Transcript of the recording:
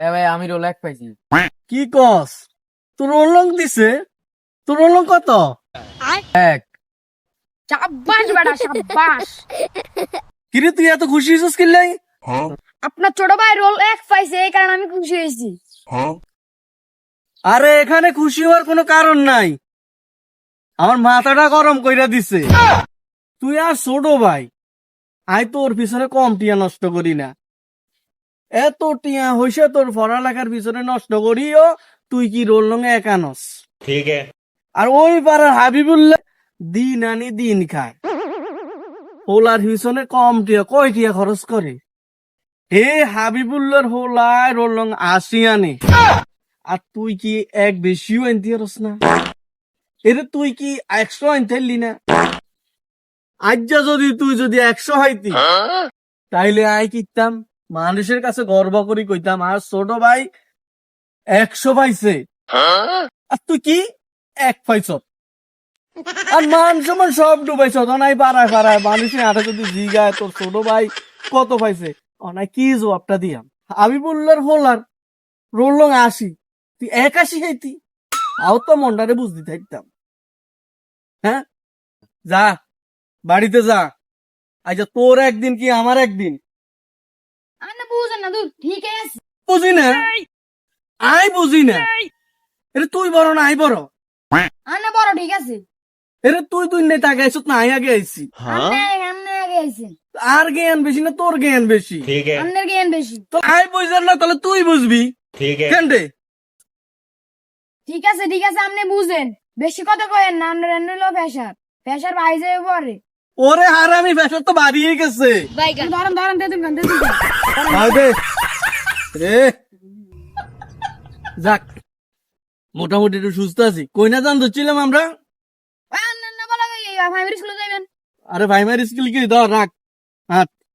এ ভাই আমি রোল এক পাইছি। কি কস? তোর রোলং দিছে? তোর রোলং কত? এক। সাব্বাস বেটা সাব্বাস। কিরে তুই এত খুশি হয়েছিস কিনলাই আপনার ছোট ভাই রোল এক পাইছে এই কারণে আমি খুশি হয়েছি আরে এখানে খুশি হওয়ার কোনো কারণ নাই। আমার মাথাটা গরম কইরা দিছে। তুই আর ছোট ভাই আই তোর পিছনে কম টিয়া নষ্ট করি না। এত টিয়া হইছে তোর পড়ালেখার পিছনে নষ্ট করিও তুই কি রোল নঙে একানস ঠিক আর ওই পাড়ার হাবিবুল্লাহ দিন আনি দিন খায়। হোলার পিছনে কম টিয়া কয় টিয়া খরচ করে? হে হাবিবুল্লার হোলায় রোল নং আসি আনে। আর তুই কি এক বেশিও আনতে পারস না? এরে তুই কি একশো আনতেলি না? আজ্জা যদি তুই যদি একশো হাইতি হ্যাঁ? তাইলে আয় কিতাম মানুষের কাছে গর্ব করি কইতাম আর ছোট ভাই একশো পাইছে। আর তুই কি? এক পাইছ। আর মান সমান সব ডুবাইছ। অনাই পাড়ায় পাড়ায় মানুষের হাতে যদি জিগায় তোর ছোট ভাই কত পাইছে? অনাই কি জবাবটা দিয়াম? আমি বললার হোলার রোলং আসি তুই এক আসি খাইতি। আও তো মন্ডারে বুঝতে থাকতাম হ্যাঁ? যা বাড়িতে যা। আচ্ছা তোর একদিন কি আমার একদিন? না ঠিক আছে। বুঝি না? আই বুঝি না? তুই বড় না আই বড়। আনা বড় ঠিক আছে। এরে তুই তুই না আই আগে আইছি। হ্যাঁ? আর জ্ঞান বেশি না তোর জ্ঞান বেশি। আপনার জ্ঞান বেশি। তো আই বুঝার না তাহলে তুই বুঝবি। ঠিক আছে। ঠিক আছে ঠিক আছে আপনি বুঝেন। বেশি কথা কয়েন না আপনার এমনি লো ফ্যাসার ফ্যাসার বাইজে পরে। ওরে হারামি ফ্যাশন তো বাড়িয়ে গেছে। ধরেন দে। রে। যাক। মোটামুটি একটু সুস্থ আছি। কই না জান ধরছিলাম আমরা? আরে ভাইমারি স্কুল স্কিল কি? ধর রাখ। হাত